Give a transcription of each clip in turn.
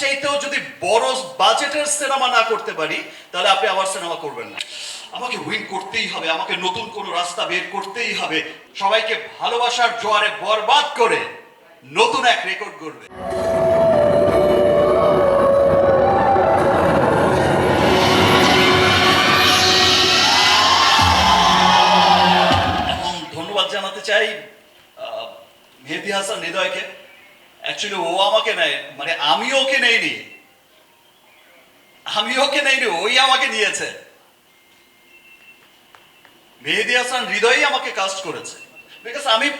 চাইতেও যদি বড় বাজেটের সিনেমা না করতে পারি, তাহলে আপনি আবার সিনেমা করবেন না। আমাকে উইন করতেই হবে, আমাকে নতুন কোনো রাস্তা বের করতেই হবে। সবাইকে ভালোবাসার জোয়ারে বরবাদ করে নতুন এক রেকর্ড করবে এবং ধন্যবাদ জানাতে চাই মেহেদি হাসান হৃদয়কে। অ্যাকচুয়ালি ও আমাকে নেয় মানে আমি ওকে নেইনি। আমি ওকে নেইনি, ওই আমাকে নিয়েছে। মেহেদি হাসান হৃদয়ই আমাকে কাস্ট করেছে। বিকজ আমি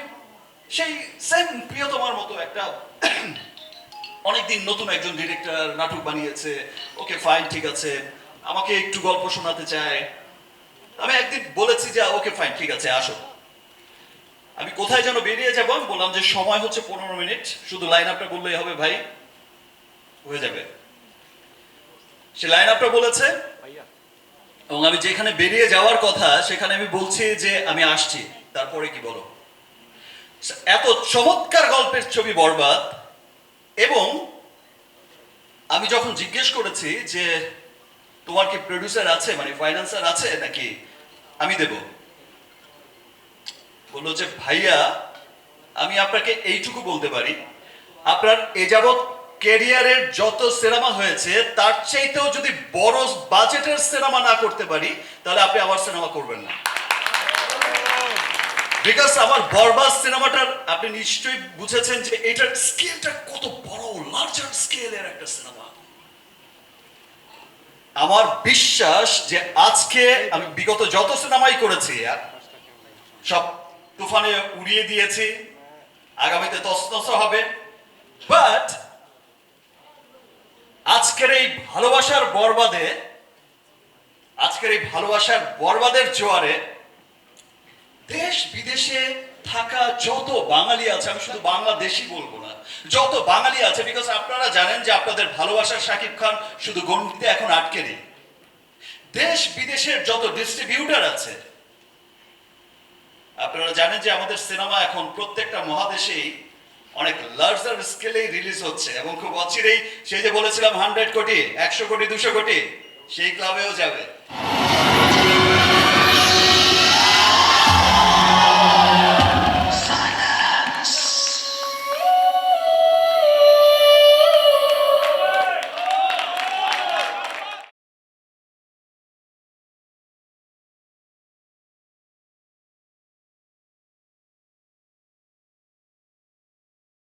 সেই সেম প্রিয়তমার মতো একটা অনেকদিন নতুন একজন ডিরেক্টর নাটক বানিয়েছে। ওকে ফাইন ঠিক আছে। আমাকে একটু গল্প শোনাতে চায়। আমি একদিন বলেছি যে, ওকে ফাইন ঠিক আছে, আসো। আমি কোথায় যেন বেরিয়ে যাব? আমি বললাম যে সময় হচ্ছে পনেরো মিনিট। শুধু লাইন আপটা বললেই হবে ভাই। হয়ে যাবে। সে লাইন আপটা বলেছে। এবং আমি যেখানে বেরিয়ে যাওয়ার কথা, সেখানে আমি বলছি যে আমি আসছি। তারপরে কি বলো? এত চমৎকার গল্পের ছবি বরবাদ। এবং আমি যখন জিজ্ঞেস করেছি যে, তোমার কি প্রডিউসার আছে? মানে ফাইন্যান্সার আছে? নাকি আমি দেব? বলল যে, ভাইয়া, আমি আপনাকে এইটুকু বলতে পারি। আপনার এ যাবৎ ক্যারিয়ারের যত সিনেমা হয়েছে, তার চাইতেও যদি বড় বাজেটের সিনেমা না করতে পারি, তাহলে আপনি আমার সিনেমা করবেন না। বিকজ আমার বরবাদ সিনেমাটার আপনি নিশ্চয়ই বুঝেছেন যে, এটার স্কেলটা কত বড় লার্জার স্কেলের একটা সিনেমা। আমার বিশ্বাস যে, আজকে আমি বিগত যত সিনেমাই করেছি, সব তুফানে উড়িয়ে দিয়েছি। আগামীতে তসতস হবে। বাট আজকের এই ভালোবাসার বরবাদে, আজকের এই ভালোবাসার বরবাদের জোয়ারে দেশ বিদেশে থাকা যত বাঙালি আছে, আমি শুধু বাংলাদেশি বলব না, যত বাঙালি আছে বিকজ আপনারা জানেন যে আপনাদের ভালোবাসার শাকিব খান শুধু গণ্ডিতে এখন আটকে নেই। দেশ বিদেশের যত ডিস্ট্রিবিউটার আছে আপনারা জানেন যে আমাদের সিনেমা এখন প্রত্যেকটা মহাদেশেই অনেক লার্জার স্কেলেই রিলিজ হচ্ছে এবং খুব অচিরেই সেই যে বলেছিলাম হান্ড্রেড কোটি, একশো কোটি, দুশো কোটি, সেই ক্লাবেও যাবে।